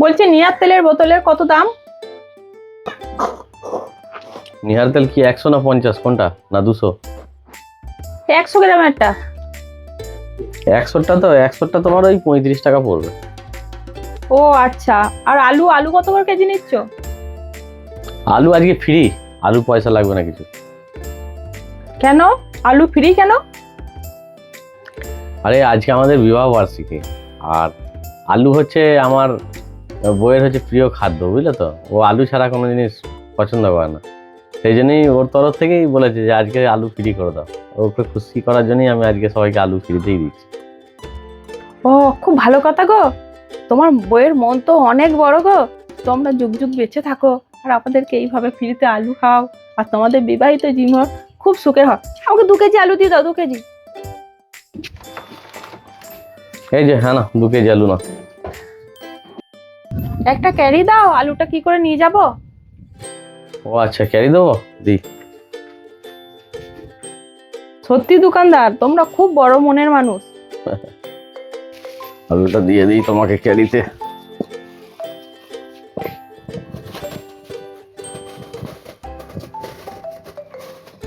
বলছি নিয়ার তেলের বোতলের কত দাম? নিহার তেল কি একশো না পঞ্চাশ? কোনটা? না দুশো? একশো গ্রামেরটা একশোটা তো একশোটা তোমার ওই পঁয়ত্রিশ টাকা পড়বে। ও আচ্ছা। আর আলু আলু কত করে কেজি নিচ্ছ? আলু আজকে ফ্রি আলু পয়সা লাগবে না কিছু। কেন? আলু ফ্রি কেন? আরে আজকে আমাদের বিবাহ বার্ষিকী। আর আলু হচ্ছে আমার বইয়ের হচ্ছে প্রিয় খাদ্য বুঝলে তো? ও আলু ছাড়া কোনো জিনিস পছন্দ করে না। সেই জন্যই ওর তরফ থেকেই বলেছে যে আজকে আলু ফ্রি করে দাও। ওকে খুশি করার জন্যই আমি আজকে সবাইকে আলু ফ্রিতেই দিচ্ছি। ও খুব ভালো কথা গো। তোমার বইয়ের মন তো অনেক বড় গো। তোমরা যুগ যুগ বেঁচে থাকো আর আমাদেরকে এইভাবে ফ্রিতে আলু খাও আর তোমাদের বিবাহিত জীবন খুব সুখের হয়। আমাকে দু কেজি আলু দিয়ে দাও দু কেজি। এই যে হ্যাঁ না দু কেজি আলু না। একটা ক্যারি দাও আলুটা কি করে নিয়ে যাব? ও আচ্ছা ক্যারি দেবো? দিই সত্যি দোকানদার তোমরা খুব বড় মনের মানুষ। আলুটা দিয়ে দিই তোমাকে ক্যারিতে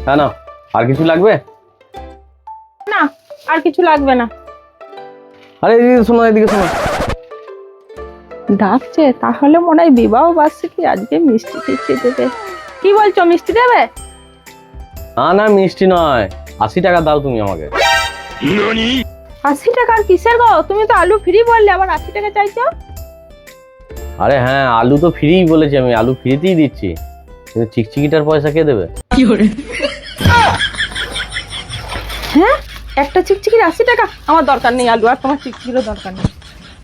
হ্যাঁ না আর কিছু লাগবে? না আর কিছু লাগবে না। আরে এদিকে শোনো এদিকে শোনো। ডাকছে তাহলে মনে হয় বিবাহ বার্ষিকী আজকে মিষ্টি টিষ্টি দেবে। কি বলছো মিষ্টি দেবে? না না মিষ্টি নয়। আশি টাকা দাও তুমি আমাকে। আশি টাকার কিসের গো? তুমি তো আলু ফ্রি বললে আবার আশি টাকা চাইছো? আরে হ্যাঁ আলু তো ফ্রিই বলেছি আমি আলু ফ্রিতেই দিচ্ছি। কিন্তু চিকচিকিটার পয়সা কে দেবে? হ্যাঁ একটা চিকচিকির আশি টাকা? আমার দরকার নেই আলু আর তোমার চিকচিকিরও দরকার নেই।